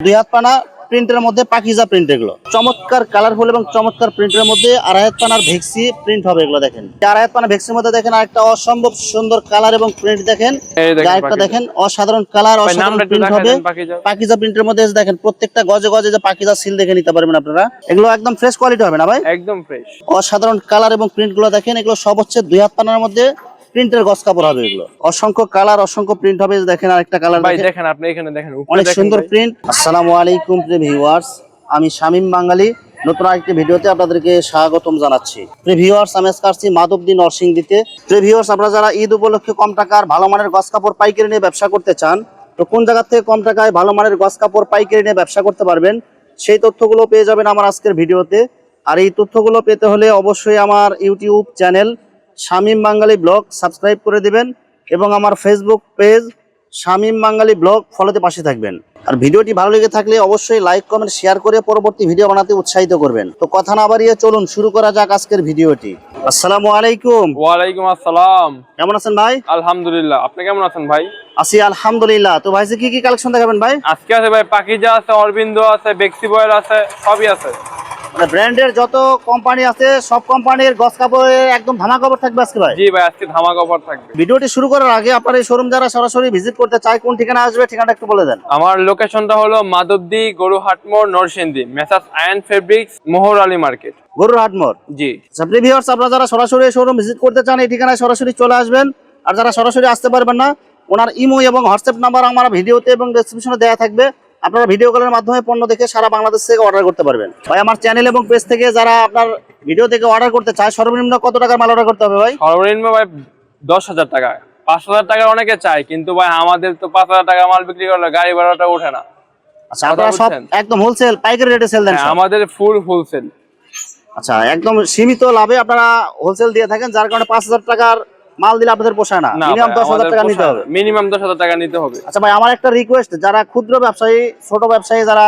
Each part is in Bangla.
দুই হাত পানা প্রিন্টের মধ্যে পাকিজা প্রিন্ট এগুলো। চমৎকার কালারফুল এবং চমৎকার প্রিন্টের মধ্যে আড়াই হাত পানার ভেক্সি প্রিন্ট হবে এগুলো দেখেন। আড়াই হাত পানা ভেক্সির মধ্যে দেখেন আরেকটা অসম্ভব সুন্দর কালার এবং প্রিন্ট দেখেন। আরেকটা দেখেন অসাধারণ কালার অসাধারণ প্রিন্ট হবে। পাখিজা পাকিজা। প্রিন্টের মধ্যে দেখেন প্রত্যেকটা গজে গজে যে পাকিজা সিল দেখে নিতে পারবেন আপনারা। এগুলো একদম ফ্রেশ কোয়ালিটি হবে না ভাই? একদম ফ্রেশ অসাধারণ কালার এবং প্রিন্টগুলো দেখেন এগুলো সব হচ্ছে দুই হাত পানার মধ্যে প্রিন্টের গস কাপড় হবে এগুলো। অসংখ্য কালার অসংখ্য প্রিন্ট হবে দেখেন আরেকটা কালার ভাই দেখেন আপনি এখানে দেখেন অনেক সুন্দর প্রিন্ট আসসালামু আলাইকুম প্রিয় ভিউয়ার্স আমি শামীম বাঙালি। নতুন আরেকটি ভিডিওতে আপনাদেরকে স্বাগতম জানাচ্ছি। প্রিয় ভিউয়ার্স আমি আজকে আসছি মাধবদী নরসিংদীতে। প্রিয় ভিউয়ার্স আপনারা যারা ঈদ উপলক্ষে কম টাকার ভালো মানের গস কাপড় পাইকারি নিয়ে ব্যবসা করতে চান তো কোন জায়গা থেকে কম টাকায় ভালো মানের গস কাপড় পাইকারি নিয়ে ব্যবসা করতে পারবেন সেই তথ্যগুলো পেয়ে যাবেন আমার আজকের ভিডিওতে। আর এই তথ্যগুলো পেতে হলে অবশ্যই আমার YouTube channel Shamim Bangali blog subscribe করে দিবেন এবং আমার Facebook page Shamim Bangali blog ফলোতে পাশে থাকবেন। আর ভিডিওটি ভালো লেগে থাকলে অবশ্যই লাইক কমেন্ট শেয়ার করে পরবর্তী ভিডিও বানাতে উৎসাহিত করবেন। তো কথা না বাড়িয়ে চলুন শুরু করা যাক আজকের ভিডিওটি। আসসালামু আলাইকুম। ওয়ালাইকুম আসসালাম। কেমন আছেন ভাই? আলহামদুলিল্লাহ। আপনি কেমন আছেন ভাই? আছি আলহামদুলিল্লাহ। তো ভাই কি কি কালেকশন দেখাবেন ভাই? আজকে আছে ভাই পাকিজা আছে অরবিন্দ আছে বেক্সি বয়েল আছে সবই আছে। ব্র্যান্ডের যত কোম্পানি আছে সব কোম্পানির গস কাপড়ের একদম ধামা কাপড় থাকবে আজকে ভাই। জি ভাই আজকে ধামাকা অফার থাকবে। ভিডিওটি শুরু করার আগে আপনার এই শোরুম যারা সরাসরি ভিজিট করতে চায় কোন ঠিকানা আসবে ঠিকানাটা একটু বলে দেন। আমার লোকেশনটা হলো Madhabdi Goruhatmor Narsingdi Messrs Ayan fabrics Mohor Ali market. গরুর হাটমোড় জি। সাপ্রি ভিউয়ার্স আপনারা যারা সরাসরি শোরুম ভিজিট করতে চান এই ঠিকানায় সরাসরি চলে আসবেন। আর যারা সরাসরি আসতে পারবেন না ওনার ইমো এবং হোয়াটসঅ্যাপ নাম্বার আমার ভিডিওতে এবং ডেসক্রিপশনে দেওয়া থাকবে। আপনারা ভিডিও কলের মাধ্যমে পণ্য দেখে সারা বাংলাদেশ থেকে অর্ডার করতে পারবেন। ভাই আমার চ্যানেল এবং পেজ থেকে যারা আপনার ভিডিও থেকে অর্ডার করতে চায় সর্বনিম্ন কত টাকার মাল অর্ডার করতে হবে ভাই? সর্বনিম্ন ভাই দশ হাজার টাকা। পাঁচ হাজার টাকা অনেকে চায় কিন্তু ভাই আমাদের তো পাঁচ হাজার টাকা মাল বিক্রি করলে গাড়ি ভাড়াটা ওঠে না। আচ্ছা আপনারা সব একদম হোলসেল পাইকারি রেটে সেল দেন হ্যাঁ, আমাদের ফুল হোলসেল আচ্ছা একদম সীমিত লাভে আপনারা হোলসেল দিয়ে থাকেন যার কারণে পাঁচ হাজার টাকার মাল দিলে আপনাদের পোষায় না। মিনিমাম দশ হাজার টাকা নিতে হবে। মিনিমাম দশ হাজার টাকা নিতে হবে। আচ্ছা ভাই আমার একটা রিকোয়েস্ট যারা ক্ষুদ্র ব্যবসায়ী ছোট ব্যবসায়ী যারা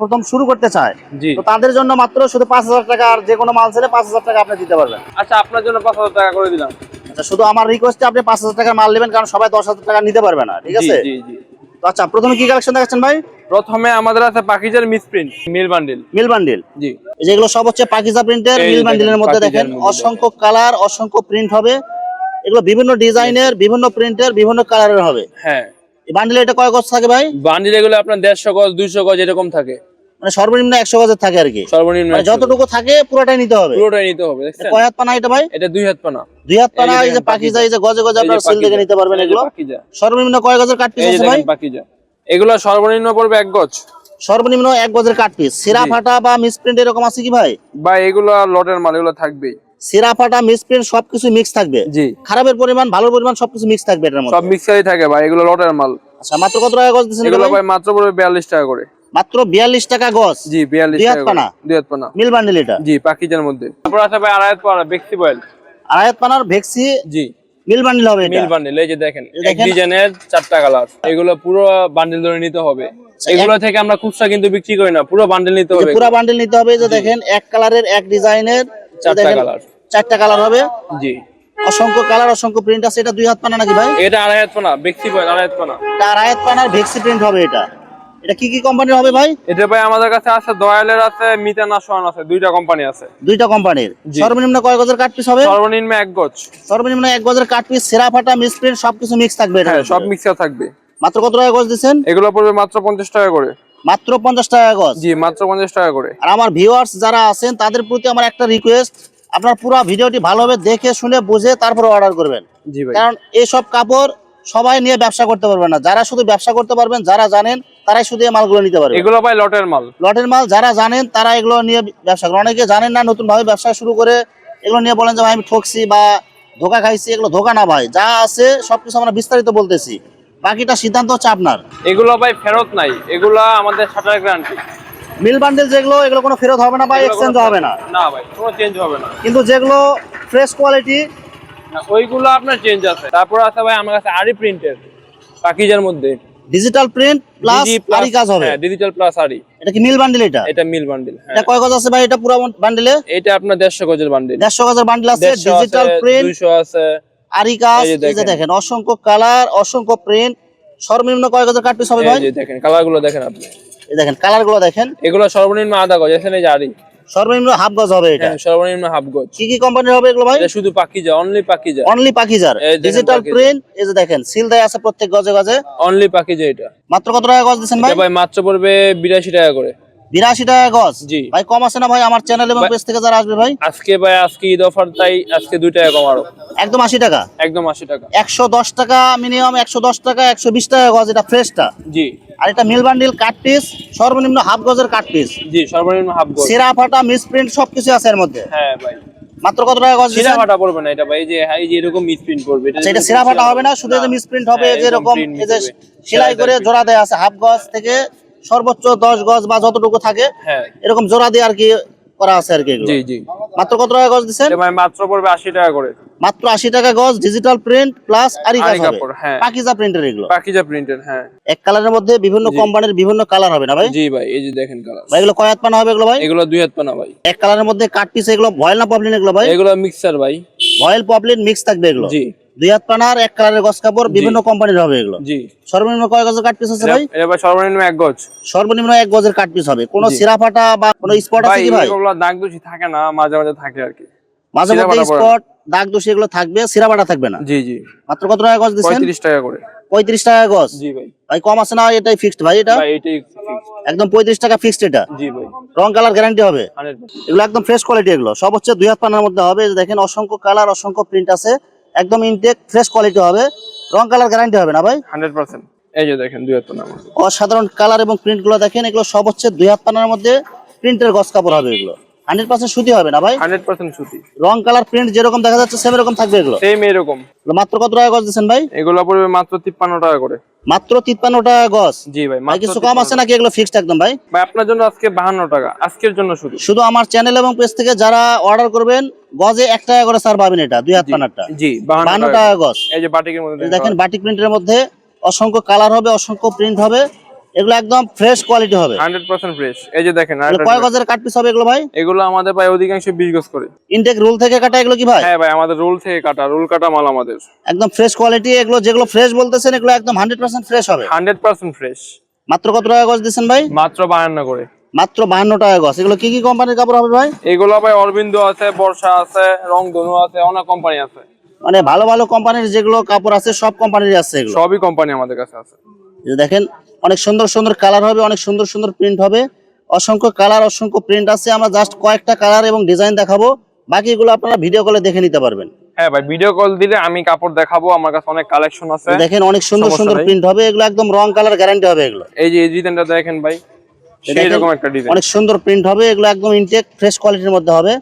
প্রথম শুরু করতে চায় তো তাদের জন্য মাত্র শুধু পাঁচ হাজার টাকার যে কোনো মাল ছেলে পাঁচ হাজার টাকা আপনি দিতে পারবেন। আচ্ছা আপনার জন্য পাঁচ হাজার টাকা করে দিলাম। আচ্ছা শুধু আমার রিকোয়েস্টে আপনি পাঁচ হাজার টাকার মাল নেবেন কারণ সবাই দশ হাজার টাকা নিতে পারবে না ঠিক আছে? আচ্ছা প্রথমে কি কালেকশন দেখাচ্ছেন ভাই? প্রথমে আমাদের আছে পাখিজার misprint mill bundle. Mill bundle. জি। যেগুলো সব হচ্ছে পাকিজা প্রিন্টের মিল বান্ডিলের মধ্যে দেখেন অসংখ্য কালার অসংখ্য প্রিন্ট হবে। এগুলো বিভিন্ন ডিজাইনের বিভিন্ন প্রিন্টের বিভিন্ন কালারের হবে। হ্যাঁ। বান্ডিলে এটা কয় গজ থাকে ভাই? বান্ডিল এগুলো আপনার দেড়শো গজ দুইশো গজ এরকম থাকে। মানে সর্বনিম্ন একশো গজের থাকে আর কি। সর্বনিম্ন মানে 100 গজ। যতটুকু থাকে পুরোটাই নিতে হবে। পুরোটাই নিতে হবে কয় হাত পানা এটা ভাই? এটা দুই হাত পানা। দুই হাত পানা এই যে পাকিজা। এই যে গজে গজে আপনারা সেল দেখে নিতে পারবেন এগুলো। সর্বনিম্ন কয় গজের কাট পিস আছে ভাই? পাকিজা। এগুলো সর্বনিম্ন পড়বে এক গজ। সর্বনিম্ন এক গজের কাট পিস সিরা ফাটা বা মিসপ্রিন্ট এরকম আছে কি ভাই? বা এগুলো লটের মাল এগুলো থাকবেই। সিরা ফাটা মিসপ্রিন্ট সবকিছু মিক্স থাকবে। জি। খারাপের পরিমাণ ভালোর পরিমাণ সবকিছু মিক্স থাকবে এটার সব মধ্যে মিক্সারই থাকে ভাই এগুলো লটের মাল। আচ্ছা মাত্র কত টাকা গজ দিচ্ছেন এগুলো ভাই? মাত্র পড়বে বিয়াল্লিশ টাকা করে। মাত্র বিয়াল্লিশ টাকা গজ। জি বিয়াল্লিশ দুই হাত টাকা করে। পানা? দুই হাত পানা। মিল বান্ডিল এটা। জি পাকিজার মধ্যে। তারপর আছে ভাই আড়াই হাত পানা বেক্সি বয়েল আড়াই হাত পানার ভেক্সি জি। মিল বান্ডিল হবে এটা। মিল বান্ডিল এই যে দেখেন এক ডিজাইনের চারটা কালার এগুলো পুরো বান্ডিল ধরে নিতে হবে। এগুলো থেকে আমরা খুচরা কিন্তু বিক্রি করি না পুরো বান্ডিল নিতে হবে পুরা বান্ডিল নিতে হবে যে দেখেন এক কালারের এক ডিজাইনের চারটা কালার চারটা কালার হবে। জি। অসংখ্য কালার অসংখ্য প্রিন্ট আছে। এটা দুই হাত পানা নাকি ভাই? এটা আড়াই হাত পানা বয়েল আড়াই হাত পানা। এটা আড়াই হাত পানার ভেক্সি প্রিন্ট হবে এটা। এটা কি কি কোম্পানির হবে ভাই? এটা ভাই আমাদের কাছে আছে দয়ালের আছে মিতানা আছে দুইটা কোম্পানি আছে। দুইটা কোম্পানির সর্বনিম্ন কয় গজের কাট পিস হবে? সর্বনিম্ন এক গজ। সর্বনিম্ন এক গজের কাট পিস সেরা ফাটা মিসপ্রিন্ট সবকিছু মিক্স থাকবে এটা হ্যাঁ সব মিক্সার থাকবে। মাত্র কত টাকা গজ দিচ্ছেন? এগুলো পড়বে মাত্র পঞ্চাশ টাকা করে। মাত্র পঞ্চাশ টাকা গজ। জি মাত্র পঞ্চাশ টাকা করে। আর আমার ভিউয়ার্স যারা আছেন তাদের প্রতি আমার একটা রিকোয়েস্ট আপনার পুরো ভিডিওটি ভালোভাবে দেখে শুনে বুঝে তারপরে অর্ডার করবেন। জি ভাই। কারণ এইসব কাপড় সবাই নিয়ে ব্যবসা করতে পারবেন না। যারা শুধু ব্যবসা করতে পারবেন যারা জানেন তারাই শুধু এই মালগুলো নিতে পারবে। এগুলো ভাই লটের মাল। লটের মাল যারা জানেন তারা এগুলো নিয়ে ব্যবসা করেন অনেকে জানেন না নতুন ভাবে ব্যবসা শুরু করে এগুলো নিয়ে বলেন যে ভাই আমি ঠকছি বা ধোকা খাইছি। এগুলো ধোকা না ভাই। যা আছে সবকিছু আমরা বিস্তারিত বলতেছি। বাকিটা সিদ্ধান্ত হচ্ছে আপনার। এগুলো ভাই ফেরত নাই এগুলো আমাদের শাটার গ্যারান্টি মিল বান্ডেল যেগুলো এগুলো কোনো ফেরত হবে না বা এক্সচেঞ্জ হবে না। না ভাই কোনো চেঞ্জ হবে না। কিন্তু যেগুলো ফ্রেশ কোয়ালিটি না, ওইগুলো আপনার চেঞ্জ আছে। তারপর আছে ভাই আমার কাছে আরি প্রিন্টের পাকিজার মধ্যে। ডিজিটাল প্রিন্ট প্লাস আরি কাজ হবে। হ্যাঁ ডিজিটাল প্লাস আরি এটা কি মিল বান্ডেল এটা? এটা মিল বান্ডিল এটা কয় গজ আছে ভাই? এটা পুরো বান্ডেলে এটা আপনার দেড়শো গজের বান্ডিল দেড়শো গজের বান্ডেল আছে ডিজিটাল প্রিন্ট দুইশো আছে। আরি কাজ এই যে দেখেন। অসংখ্য কালার অসংখ্য প্রিন্ট সর্বনিম্ন কয় গজের কাট পিস হবে ভাই? দেখেন কালারগুলো দেখেন আপনি। এই দেখেন কালারগুলো দেখেন। এগুলো সর্বনিম্ন আধা গজ এখানে জারি সর্বনিম্ন হাফ গজ হবে এটা। হ্যাঁ সর্বনিম্ন হাফ গজ। কি কি কোম্পানির হবে এগুলো ভাই? এটা শুধু পাকিজা অনলি পাকিজা। অনলি পাকিজার। ডিজিটাল প্রিন্ট এই যে দেখেন সিল দেয় আছে প্রত্যেক গজে গজে। অনলি পাকিজা এটা। মাত্র কত টাকা গজ দিচ্ছেন ভাই? ভাই মাত্র পড়বে বিরাশি টাকা করে। বিরাশি টাকা গজ। জি। ভাই কম আছে না ভাই আমার চ্যানেল এবং পেজ থেকে যারা আসবে ভাই? আজকে ভাই আজকে ঈদ অফার তাই আজকে দুই টাকা কম আরও। একদম আশি টাকা? একদম আশি টাকা। একশো দশ টাকা মিনিমাম একশো দশ টাকা একশো বিশ টাকা গজ এটা ফ্রেশটা জি। আর এটা মিল বান্ডিল কাট পিস সর্বনিম্ন হাফ গজের কাট পিস জি সর্বনিম্ন হাফ গজ। সেরা ফাটা মিস প্রিন্ট সবকিছু আছে এর মধ্যে। হ্যাঁ ভাই। মাত্র কত টাকা গজ সিরা? ফাটা পড়বে না এটা ভাই যে এই যে এরকম মিসপ্রিন্ট করবে এটা সেরা ফাটা হবে না শুধু যে মিস প্রিন্ট হবে হ্যাঁ, এই যে এরকম এই যে সেলাই করে জোড়া দেয়া আছে হাফ গজ থেকে সর্বোচ্চ দশ গজ বা যতটুকু থাকে হ্যাঁ। এরকম জোড়া দিয়ে আর কি করা আছে আর কি জি জি। মাত্র কত টাকা গজ দিচ্ছেন? মাত্র পড়বে আশি টাকা করে। মাত্র আশি টাকা গজ ডিজিটাল প্রিন্ট প্লাস আরি কাপড়। পাকিজা প্রিন্টের এগুলো। পাকিজা প্রিন্টের হ্যাঁ। এক কালারের মধ্যে বিভিন্ন কোম্পানির বিভিন্ন কালার হবে না ভাই? জি ভাই এই যে দেখেন কালার ভাই এগুলো কয় হাত পানা হবে এগুলো ভাই? এগুলো দুই হাত পানা ভাই। এক কালারের মধ্যে কাট পিস এগুলো ভয়েল না পপলিন এগুলো ভাই? এগুলো মিক্সার ভাই। ভয়েল পপলিন মিক্স থাকবে এগুলো? জি। দুই হাত পানার এক কালারের গজ কাপড় বিভিন্ন কোম্পানির হবে এগুলো। জি। সর্বনিম্ন কয় গজের কাট পিস আছে ভাই? এটা ভাই সর্বনিম্ন এক গজ। সর্বনিম্ন এক গজের কাট পিস হবে। কোনো জি। সিরা ফাটা বা কোনো স্পট আছে কি ভাই? এগুলো দাগ দোষী থাকে না মাঝে মাঝে থাকে আর কি। মাঝে সিরা মধ্যে ফাটা পড়ে। স্পট দাগ দোষী এগুলো থাকবে সিরা ফাটা থাকবে না। জি জি। মাত্র কত টাকা গজ টাকা করে। পঁয়ত্রিশ টাকা গজ? জি ভাই। ভাই কম আছে না এটাই ফিক্সড ভাই এটা? ভাই এটাই একদম পঁয়ত্রিশ টাকা ফিক্সড এটা। জি ভাই। রং কালার গ্যারান্টি হবে। এগুলো একদম ফ্রেশ কোয়ালিটি এগুলো। সব হচ্ছে দুই হাত পানার মধ্যে হবে দেখেন অসংখ্য কালার অসংখ্য প্রিন্ট আছে। একদম ইনটেক ফ্রেশ কোয়ালিটি হবে। রং কালার গ্যারান্টি হবে না ভাই? Hundred percent. এই যে দেখেন দুই হাত পানা আমার। অসাধারণ কালার এবং প্রিন্টগুলো দেখেন এগুলো সব হচ্ছে দুই হাত পানার মধ্যে। প্রিন্টের গস কাপড় হবে এগুলো। হান্ড্রেড পার্সেন্ট সুতি হবে না ভাই? হান্ড্রেড পার্সেন্ট সুতি। রং কালার প্রিন্ট যেরকম দেখা যাচ্ছে সেম এরকম থাকবে এগুলো? সেম এরকম। মাত্র কত টাকা গজ দিচ্ছেন ভাই? এগুলো পড়বে মাত্র তিপ্পান্ন টাকা করে। মাত্র তিপ্পান্ন টাকা গজ? জি ভাই ভাই কিছু কম আছে নাকি? এগুলো ফিক্সড একদম ভাই? ভাই আপনার জন্য আজকে বাহান্ন টাকা। আজকের জন্য শুধু শুধু আমার চ্যানেল এবং পেজ থেকে যারা অর্ডার করবেন গজে এক টাকা করে স্যার পাবেন এটা দুই হাত পানারটা। জি বাহান্ন টাকা গজ। এই যে বাটিকের মধ্যে দেখেন বাটিক প্রিন্টের মধ্যে অসংখ্য কালার হবে অসংখ্য প্রিন্ট হবে। এগুলো একদম ফ্রেশ কোয়ালিটি হবে। হান্ড্রেড পার্সেন্ট ফ্রেশ এই যে দেখেন কয় গজের কাট পিস হবে এগুলো ভাই? এগুলো আমাদের ভাই অধিকাংশ বিশ গজ করে। ইনটেক রুল থেকে কাটা এগুলো কি ভাই? হ্যাঁ ভাই আমাদের রোল থেকে কাটা রোল কাটা মাল আমাদের। একদম ফ্রেশ কোয়ালিটি এগুলো যেগুলো ফ্রেশ বলতেছেন এগুলো একদম হান্ড্রেড পার্সেন্ট ফ্রেশ হবে। হান্ড্রেড পার্সেন্ট ফ্রেশ মাত্র কত টাকা গজ দিচ্ছেন ভাই? মাত্র বায়ান্ন করে। মাত্র বাহান্ন টাকা গজ। এগুলো কি কি কোম্পানির কাপড় হবে ভাই? এগুলো ভাই অরবিন্দ আছে বর্ষা আছে রং ধনু আছে অনেক কোম্পানি আছে। মানে ভালো ভালো কোম্পানির যেগুলো কাপড় আছে সব কোম্পানির আছে এগুলো। সবই কোম্পানি আমাদের কাছে আছে। দেখেন অনেক সুন্দর সুন্দর কালার হবে অনেক সুন্দর সুন্দর প্রিন্ট হবে। অসংখ্য কালার অসংখ্য প্রিন্ট আছে। আমরা জাস্ট কয়েকটা কালার এবং ডিজাইন দেখাবো। বাকিগুলো আপনারা ভিডিও কলে দেখে নিতে পারবেন। হ্যাঁ ভাই ভিডিও কল দিলে আমি কাপড় দেখাবো। আমার কাছে অনেক কালেকশন আছে। দেখেন অনেক সুন্দর সুন্দর প্রিন্ট হবে। এগুলো একদম রং কালার গ্যারান্টি হবে এগুলো। এই যে এই ডিজাইনটা দেখেন ভাই। সেই রকম একটা ডিজাইন অনেক সুন্দর প্রিন্ট হবে। এগুলো একদম ইনটেক ফ্রেশ কোয়ালিটির মধ্যে হবে।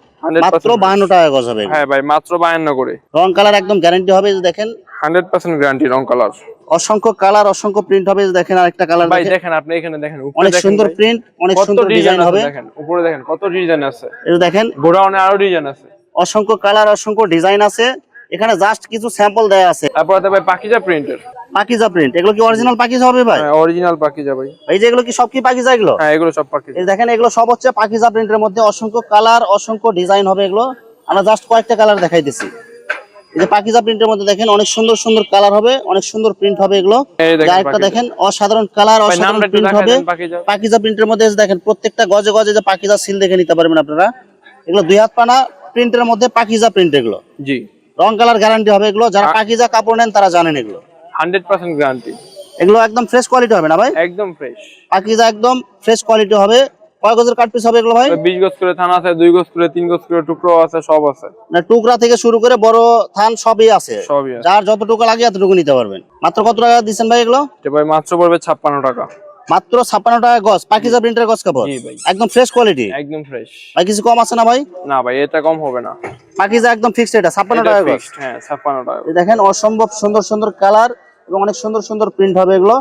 মাত্র বাহান্ন টাকা গজ হবে হ্যাঁ ভাই মাত্র বায়ান্ন করে। রং কালার একদম গ্যারান্টি হবে যে দেখেন। হান্ড্রেড পার্সেন্ট গ্যারান্টি রং কালার অসংখ্য কালার অসংখ্য প্রিন্ট হবে দেখেন আরেকটা কালার ভাই দেখেন। আপনি এখানে দেখেন উপরে অনেক সুন্দর। প্রিন্ট অনেক সুন্দর ডিজাইন হবে। দেখেন উপরে দেখেন কত ডিজাইন আছে। যে দেখেন। গোডাউনে আরও ডিজাইন আছে। অসংখ্য কালার অসংখ্য ডিজাইন আছে। এখানে জাস্ট কিছু স্যাম্পল দেয়া আছে। তারপর ভাই পাকিজা প্রিন্টের পাকিজা প্রিন্ট এগুলো কি অরিজিনাল পাকিজা হবে ভাই? হ্যাঁ অরিজিনাল পাকিজা ভাই। এই যে এগুলো কি সব কি পাকিজা এগুলো? হ্যাঁ এগুলো সব পাকিজা। এই দেখেন এগুলো সব হচ্ছে পাকিজা প্রিন্টের মধ্যে। অসংখ্য কালার অসংখ্য ডিজাইন হবে এগুলো। আমরা জাস্ট কয়েকটা কালার দেখাই দেখাইতেছি এই যে পাকিজা প্রিন্টের মধ্যে দেখেন অনেক সুন্দর সুন্দর কালার হবে অনেক সুন্দর প্রিন্ট হবে এগুলো। এই দেখেন আরেকটা পাকিজা। দেখেন অসাধারণ কালার অসাধারণ প্রিন্ট হবে। পাকিজা। পাকিজা প্রিন্টের মধ্যে দেখেন প্রত্যেকটা গজে গজে যে পাকিজা সিল দেখে নিতে পারবেন আপনারা। এগুলো দুই হাত পানা প্রিন্টের মধ্যে পাকিজা প্রিন্ট এগুলো। জি। রং কালার গ্যারান্টি হবে এগুলো। যারা পাকিজা কাপড় নেন তারা জানেন এগুলো। হান্ড্রেড পার্সেন্ট গ্যারান্টি এগুলো একদম ফ্রেশ কোয়ালিটি হবে না ভাই? একদম ফ্রেশ পাকিজা একদম ফ্রেশ কোয়ালিটি হবে। কয় গজের কাট পিস হবে এগুলো ভাই? বিশ গজ করে থানা আছে দুই গজ করে তিন গজ করে টুকরো আছে সব আছে। মানে টুকরা থেকে শুরু করে বড় থান সবই আছে। সবই আছে। যার যতটুকু লাগে এতটুকু নিতে পারবেন। মাত্র কত টাকা দিচ্ছেন ভাই এগুলো? এটা ভাই মাত্র পড়বে ছাপ্পান্ন টাকা। মাত্র ছাপ্পান্ন টাকা গজ পাকিজা প্রিন্টের গজ কাপড়? জি ভাই। একদম ফ্রেশ কোয়ালিটি একদম ফ্রেশ ভাই কিছু কম আছে না ভাই? না ভাই এটা কম হবে না। পাকিজা একদম ফিক্সড এটা টাকা গজ। হ্যাঁ টাকা দেখেন অসম্ভব সুন্দর সুন্দর কালার এবং অনেক সুন্দর সুন্দর প্রিন্ট হবে এগুলো।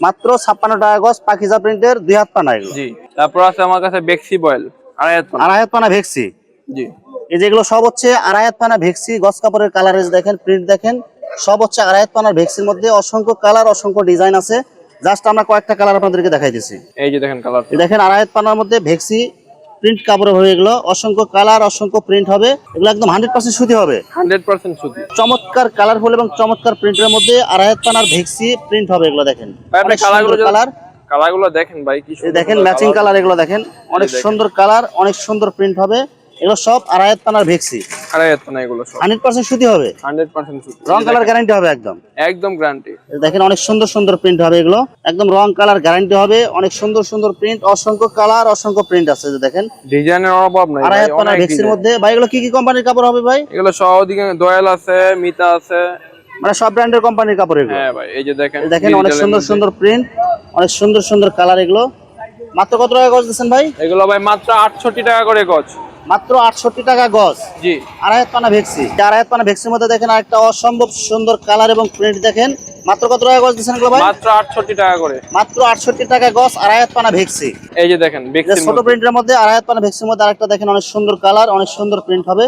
মাত্র ছাপ্পান্ন টাকা গজ পাখিজা প্রিন্টের দুই হাত পানা এগুলো। জি তারপর আছে আমার কাছে বেক্সি বয়েল আড়াই হাত পানা। আড়াই হাত পানা ভেক্সি জি। এই যেগুলো সব হচ্ছে আড়াই হাত পানা ভেক্সি গছ কাপড়ের কালার দেখেন প্রিন্ট দেখেন সব হচ্ছে আড়াই হাত পানার ভেক্সির মধ্যে অসংখ্য কালার অসংখ্য ডিজাইন আছে। জাস্ট আমরা কয়েকটা কালার আপনাদেরকে দেখাই দিচ্ছি এই যে দেখেন কালার দেখেন আড়াই হাত পানার মধ্যে ভেক্সি প্রিন্ট কাপড় হয়ে এগুলো। অসংখ্য কালার অসংখ্য প্রিন্ট হবে। এগুলো একদম হান্ড্রেড পার্সেন্ট সুতি হবে। হান্ড্রেড পার্সেন্ট সুতি। চমৎকার কালারফুল এবং চমৎকার প্রিন্টের মধ্যে আড়াইহাত পানার ভেক্সি প্রিন্ট হবে এগুলো দেখেন। কালার কালারগুলো কালারগুলো দেখেন ভাই কি দেখেন ম্যাচিং কালার এগুলো দেখেন। অনেক সুন্দর কালার অনেক সুন্দর প্রিন্ট হবে। এগুলো সব আড়াইহাত পানার ভেক্সি। আড়াই হাত না এগুলো সব। হান্ড্রেড পার্সেন্ট সুতি হবে? হান্ড্রেড পার্সেন্ট সুতি। রং কালার গ্যারান্টি হবে একদম। একদম গ্যারান্টি দেখেন অনেক সুন্দর সুন্দর প্রিন্ট হবে এগুলো। একদম রং কালার গ্যারান্টি হবে অনেক সুন্দর সুন্দর প্রিন্ট অসংখ্য কালার অসংখ্য প্রিন্ট আছে যে দেখেন। ডিজাইনের অভাব নাই পানার অনেক ভেক্সির মধ্যে। ভাই এগুলো কি কি কোম্পানির কাপড় হবে ভাই? এগুলো সব ওদিকে দয়াল আছে মিতা আছে। মানে সব ব্র্যান্ডের কোম্পানির কাপড় এগুলো। হ্যাঁ ভাই এই যে দেখেন দেখেন অনেক সুন্দর সুন্দর প্রিন্ট অনেক সুন্দর সুন্দর কালার এগুলো। মাত্র কত টাকা গজ দিচ্ছেন ভাই? এগুলো ভাই মাত্র আটষট্টি টাকা করে গজ। মাত্র আটষট্টি টাকা গজ। জি। আড়াইহাত পানা ভেক্সি। আড়াইহাত পানা ভেক্সির মধ্যে দেখেন আরেকটা অসম্ভব সুন্দর কালার এবং প্রিন্ট দেখেন। মাত্র কত টাকা গজ দিচ্ছেন ভাই? মাত্র আটষট্টি টাকা করে। মাত্র আটষট্টি টাকা গজ আড়াইহাত পানা ভেক্সি। এই যে দেখেন ছোট প্রিন্টের মধ্যে আড়াইহাত পানা ভেক্সির মধ্যে আরেকটা দেখেন অনেক সুন্দর কালার অনেক সুন্দর প্রিন্ট হবে।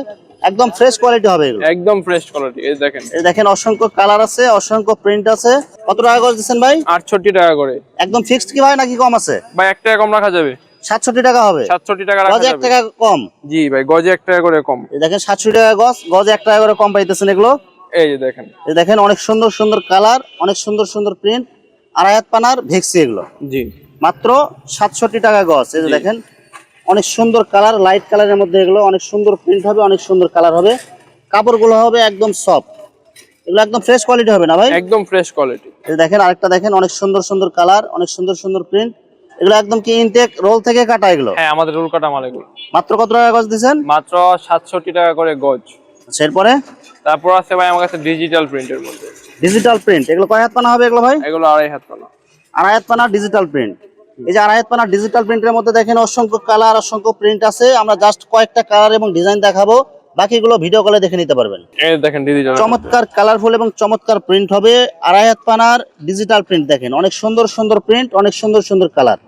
একদম ফ্রেশ কোয়ালিটি হবে এগুলো। একদম ফ্রেশ কোয়ালিটি এই দেখেন। এই দেখেন অসংখ্য কালার আছে অসংখ্য প্রিন্ট আছে। কত টাকা গজ দিচ্ছেন ভাই? আটষট্টি টাকা করে। একদম ফিক্সড কি ভাই নাকি কম আছে? ভাই এক টাকা কম রাখা যাবে। সাতষট্টি টাকা হবে। সাতষট্টি টাকা গজে এক টাকা কম। জি ভাই গজে এক টাকা করে কম। দেখেন সাতষট্টি টাকা গজ গজে এক টাকা করে কম পাইতেছেন এগুলো। এই যে দেখেন। এই দেখেন অনেক সুন্দর সুন্দর কালার অনেক সুন্দর সুন্দর প্রিন্ট আড়াইহাত পানার ভেক্সি এগুলো। জি। মাত্র সাতষট্টি টাকা গজ এই যে দেখেন অনেক সুন্দর কালার লাইট কালারের মধ্যে এগুলো অনেক সুন্দর প্রিন্ট হবে অনেক সুন্দর কালার হবে। কাপড়গুলো হবে একদম সফট এগুলো একদম ফ্রেশ কোয়ালিটি হবে না ভাই? একদম ফ্রেশ কোয়ালিটি এই দেখেন আরেকটা দেখেন অনেক সুন্দর সুন্দর কালার অনেক সুন্দর সুন্দর প্রিন্ট এগুলো একদম কি ইনটেক রোল থেকে কাটা এগুলো? হ্যাঁ আমাদের রুল কাটা মাল এগুলো। মাত্র কত টাকা গজ দিচ্ছেন? মাত্র সাতষট্টি টাকা করে গজ। আচ্ছা, এরপরে? তারপর আছে ভাই আমার কাছে ডিজিটাল প্রিন্টের মধ্যে। ডিজিটাল প্রিন্ট এগুলো কয় হাত পানা হবে এগুলো ভাই? এগুলো আড়াই হাত পানা। আড়াই হাত পানা ডিজিটাল প্রিন্ট এই যে আড়াই হাত পানা ডিজিটাল প্রিন্টের মধ্যে দেখেন অসংখ্য কালার অসংখ্য প্রিন্ট আছে। আমরা জাস্ট কয়েকটা কালার এবং ডিজাইন দেখাবো। বাকিগুলো ভিডিও কলে দেখে নিতে পারবেন। দেখেন ডিজিটাল চমৎকার কালারফুল এবং চমৎকার প্রিন্ট হবে। আড়াই হাত পানার ডিজিটাল প্রিন্ট দেখেন। অনেক সুন্দর সুন্দর প্রিন্ট অনেক সুন্দর সুন্দর কালার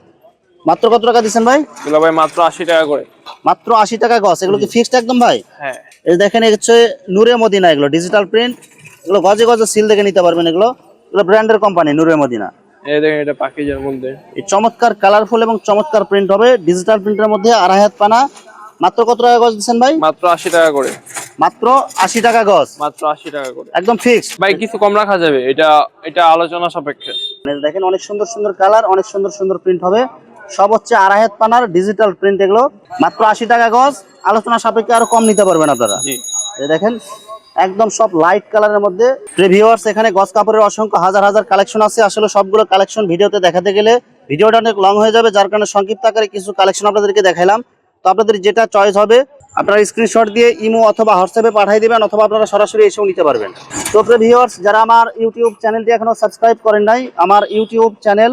মাত্র কত টাকা দিচ্ছেন ভাই? এগুলো ভাই মাত্র আশি টাকা করে। মাত্র আশি টাকা গছ এগুলো কি ফিক্সড একদম ভাই? হ্যাঁ। এই দেখেন এই হচ্ছে নূরে মদিনা এগুলো ডিজিটাল প্রিন্ট এগুলো গজে গজে সিল দেখে নিতে পারবেন এগুলো। এগুলো ব্র্যান্ডের কোম্পানি নূরে মদিনা। এই দেখেন এটা পাখিজের মধ্যে। এই চমৎকার কালারফুল এবং চমৎকার প্রিন্ট হবে। ডিজিটাল প্রিন্টের মধ্যে আড়াই হাত পানা। মাত্র কত টাকা গজ দিচ্ছেন ভাই? মাত্র আশি টাকা করে। মাত্র আশি টাকা গজ। মাত্র আশি টাকা করে। একদম ফিক্সড ভাই কিছু কম রাখা যাবে। এটা এটা আলোচনা সাপেক্ষে। দেখেন অনেক সুন্দর সুন্দর কালার অনেক সুন্দর সুন্দর প্রিন্ট হবে। সব হচ্ছে আড়াই হাত পানার ডিজিটাল প্রিন্ট এগুলো। মাত্র আশি টাকা গজ। আলোচনা সাপেক্ষে আরও কম নিতে পারবেন আপনারা। দেখেন একদম সব লাইট কালারের মধ্যে। ভিউয়ার্স এখানে গস কাপড়ের অসংখ্য হাজার হাজার কালেকশন আছে। আসলে সবগুলো কালেকশন ভিডিওতে দেখাতে গেলে ভিডিওটা অনেক লং হয়ে যাবে যার কারণে সংক্ষিপ্ত আকারে কিছু কালেকশন আপনাদেরকে দেখাইলাম। তো আপনাদের যেটা চয়েস হবে আপনারা স্ক্রিনশট দিয়ে ইমো অথবা হোয়াটসঅ্যাপে পাঠিয়ে দিবেন অথবা আপনারা সরাসরি এসেও নিতে পারবেন। তো ভিউয়ার্স যারা আমার ইউটিউব চ্যানেলটি এখনও সাবস্ক্রাইব করেন নাই আমার YouTube channel